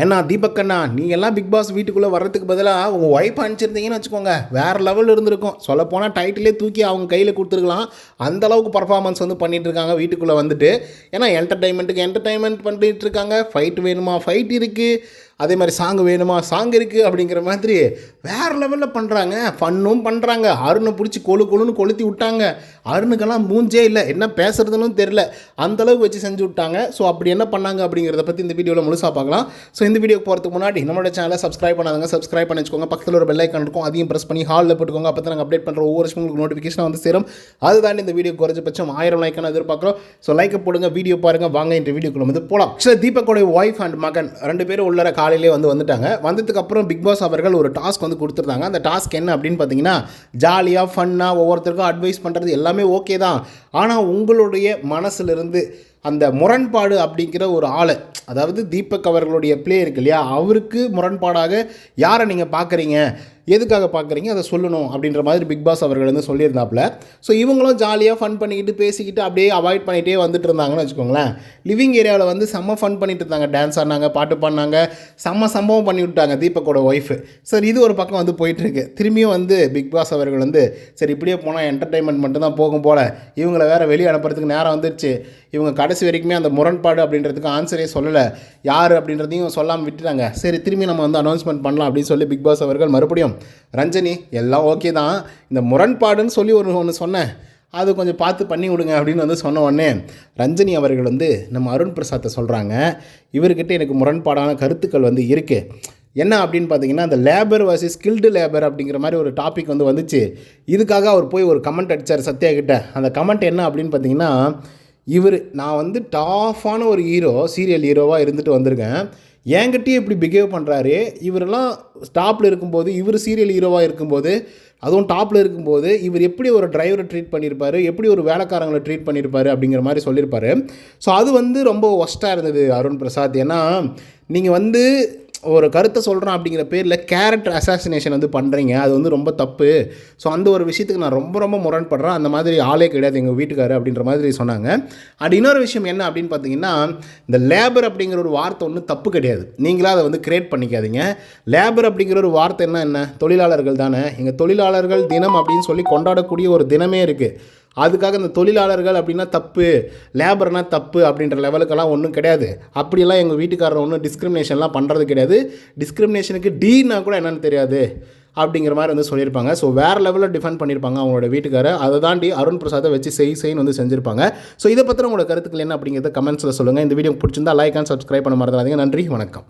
ஏன்னா தீபக்கண்ணா நீங்கள்லாம் எல்லாம் பிக் பாஸ் வீட்டுக்குள்ளே வர்றதுக்கு பதிலாக உங்கள் ஒய்ஃப் அனுப்பிச்சிருந்தீங்கன்னு வச்சுக்கோங்க. வேறு லெவல் இருந்திருக்கும். சொல்லப்போனால் டைட்டிலே தூக்கி அவங்க கையில் கொடுத்துருக்கலாம். அந்தளவுக்கு பர்ஃபார்மன்ஸ் வந்து பண்ணிகிட்ருக்காங்க இருக்காங்க வீட்டுக்குள்ளே வந்துட்டு. ஏன்னா என்டர்டைன்மெண்ட்டுக்கு என்டர்டைன்மெண்ட் பண்ணிட்டு இருக்காங்க ஃபைட் வேணுமா? ஃபைட் இருக்குது அதே மாதிரி சாங் வேணுமா? சாங் இருக்குது அப்படிங்கிற மாதிரி வேறு லெவலில் பண்ணுறாங்க ஃபன்னும் பண்ணுறாங்க அருணை பிடிச்சி கொழு கொழுன்னு கொளுத்தி விட்டாங்க. அருணுக்கெல்லாம் மூஞ்சே இல்லை. என்ன பேசுகிறதுன்னு தெரில அந்தளவுக்கு வச்சு செஞ்சு விட்டாங்க. ஸோ அப்படி என்ன பண்ணாங்க அப்படிங்கிறத பற்றி இந்த வீடியோவில் முழுசாக பார்க்கலாம். ஸோ இந்த வீடியோ போகிறதுக்கு முன்னாடி நம்மளோட சேனலை சப்ஸ்கிரைப் பண்ணாதங்க சப்ஸ்கிரைப் பண்ணி வச்சுக்கோங்க பக்கத்தில் ஒரு பெல் ஐக்கான் இருக்கும். அதையும் ப்ரெஸ் பண்ணி ஹாலில் போட்டுக்கோங்க. அப்போ தான் நாங்கள் அப்டேட் பண்ணுற ஒவ்வொரு விஷயம் உங்களுக்கு நோட்டிஃபிகேஷன் வந்து சேரும். அதுதான் இந்த வீடியோ குறைஞ்சபட்சம் ஆயிரம் லைக்கான எதிர்பார்க்குறோம். ஸோ லைக்கை போடுங்க வீடியோ பாருங்கள் வாங்க இந்த வீடியோக்குள்ள வந்து போகலாம் ஆக்சுவலாக தீபக்கோடைய ஒய்ஃப் அண்ட் மகன். ரெண்டு பேரும் உள்ளர காலையிலே வந்து வந்துட்டாங்க. வந்ததுக்கப்புறம் பிக் பாஸ் அவர்கள் ஒரு டாஸ்க் வந்து கொடுத்துருந்தாங்க. அந்த டாஸ்க் என்ன அப்படின்னு பார்த்தீங்கன்னா ஜாலியாக ஃபன்னாக ஒவ்வொருத்தருக்கும் அட்வைஸ் பண்ணுறது எல்லாமே ஓகே தான். ஆனால் உங்களுடைய மனசுலேருந்து அந்த முரண்பாடு அப்படிங்கிற ஒரு ஆளை அதாவது தீபக் அவர்களுடைய பிளே இருக்கு இல்லையா அவருக்கு முரண்பாடாக யாரை நீங்கள் பார்க்குறீங்க எதுக்காக பார்க்குறீங்க அதை சொல்லணும் அப்படின்ற மாதிரி பிக் பாஸ் அவர்கள் வந்து சொல்லியிருந்தாப்புல. ஸோ இவங்களும் ஜாலியாக ஃபன் பண்ணிக்கிட்டு பேசிக்கிட்டு அப்படியே அவாய்ட் பண்ணிகிட்டே வந்துட்டு இருந்தாங்கன்னு வச்சுக்கோங்களேன். லிவிங் ஏரியாவில் வந்து செம்ம ஃபன் பண்ணிட்டு இருந்தாங்க. டான்ஸ் ஆடினாங்க பாட்டு பாடினாங்க. செம்ம சம்பவம் பண்ணி விட்டாங்க தீபக்கோட ஒய்ஃபு சரி இது ஒரு பக்கம் வந்து போயிட்டுருக்கு. திரும்பியும் வந்து பிக் பாஸ் அவர்கள் வந்து சரி இப்படியே போனால் என்டர்டைன்மெண்ட் மட்டும்தான் போகும் போல். இவங்கள வேறு வெளியே அனுப்புறதுக்கு நேரம் வந்துருச்சு. இவங்க கடைசி வரைக்குமே அந்த முரண்பாடு அப்படின்றதுக்கு ஆன்சரே சொல்லலை. யார் அப்படின்றதையும் சொல்லாமல் விட்டுட்டாங்க. சரி திரும்பி நம்ம வந்து அனௌன்ஸ்மெண்ட் பண்ணலாம் அப்படின்னு சொல்லி பிக் பாஸ் அவர்கள் மறுபடியும் ரஞ்சனி எல்லாம் ஓகே தான். இந்த முரண்பாடுன்னு சொல்லி ஒரு ஒன்று சொன்னேன். அது கொஞ்சம் பார்த்து பண்ணி விடுங்க அப்படின்னு வந்து சொன்ன உடனே ரஞ்சனி அவர்கள் வந்து நம்ம அருண் பிரசாத்தை சொல்கிறாங்க இவர்கிட்ட எனக்கு முரண்பாடான கருத்துக்கள் வந்து இருக்குது என்ன அப்படின்னு பார்த்தீங்கன்னா அந்த லேபர் வர்சஸ் ஸ்கில்டு லேபர் அப்படிங்கிற மாதிரி ஒரு டாபிக் வந்து வந்துச்சு. இதுக்காக அவர் போய் ஒரு கமெண்ட் அடித்தார் சத்யா கிட்ட. அந்த கமெண்ட் என்ன அப்படின்னு பார்த்தீங்கன்னா இவர் நான் வந்து டாஃபான ஒரு ஹீரோ சீரியல் ஹீரோவாக இருந்துட்டு வந்திருக்கேன். என்கிட்டயே இப்படி பிஹேவ் பண்ணுறாரு இவரெல்லாம் டாப்பில் இருக்கும்போது இவர் சீரியல் ஹீரோவாக இருக்கும்போது அதுவும் டாப்பில் இருக்கும்போது இவர் எப்படி ஒரு டிரைவரை ட்ரீட் பண்ணியிருப்பாரு எப்படி ஒரு வேலைக்காரங்களை ட்ரீட் பண்ணியிருப்பாரு அப்படிங்கிற மாதிரி சொல்லியிருப்பாரு ஸோ அது வந்து ரொம்ப ஒஸ்ட்டாக இருந்தது அருண் பிரசாத். ஏன்னா நீங்கள் வந்து ஒரு கருத்தை சொல்கிறோம் அப்படிங்கிற பேரில் கேரக்டர் அசாசினேஷன் வந்து பண்ணுறீங்க அது வந்து ரொம்ப தப்பு. ஸோ அந்த ஒரு விஷயத்துக்கு நான் ரொம்ப ரொம்ப முரண்படுறேன். அந்த மாதிரி ஆளே கிடையாது எங்கள் வீட்டுக்காரு அப்படின்ற மாதிரி சொன்னாங்க. அது இன்னொரு விஷயம் என்ன அப்படின்னு பார்த்தீங்கன்னா இந்த லேபர் அப்படிங்கிற ஒரு வார்த்தை ஒன்றும் தப்பு கிடையாது. நீங்களாக அதை வந்து கிரியேட் பண்ணிக்காதீங்க. லேபர் அப்படிங்கிற ஒரு வார்த்தை என்ன என்ன? தொழிலாளர்கள் தானே. எங்கள் தொழிலாளர்கள் தினம் அப்படின்னு சொல்லி கொண்டாடக்கூடிய ஒரு தினமே இருக்குது அதுக்காக இந்த தொழிலாளர்கள் அப்படின்னா தப்பு லேபர்னா தப்பு அப்படின்ற லெவலுக்கெல்லாம் ஒன்றும் கிடையாது. அப்படியெல்லாம் எங்கள் வீட்டுக்காரர் ஒன்றும் டிஸ்கிரிமினேஷன்லாம் பண்ணுறது கிடையாது. டிஸ்கிரிமினேஷனுக்கு டீனா கூட என்னென்னு தெரியாது அப்படிங்கிற மாதிரி வந்து சொல்லியிருப்பாங்க. ஸோ வேறு லெவலில் டிஃபெண்ட் பண்ணியிருப்பாங்க அவங்களோட வீட்டுக்காரர். அதை தாண்டி அருண் பிரசாதை வச்சு செய் செய்ன்னு வந்து செஞ்சுருப்பாங்க. ஸோ இதை பற்றி உங்களோட கருத்துக்கள் என்ன அப்படிங்கிறத கமெண்ட்ஸில் சொல்லுங்கள் இந்த வீடியோ பிடிச்சிருந்தா லைக் அண்ட் சப்ஸ்கிரைப் பண்ண மறந்துடாதீங்க. நன்றி வணக்கம்.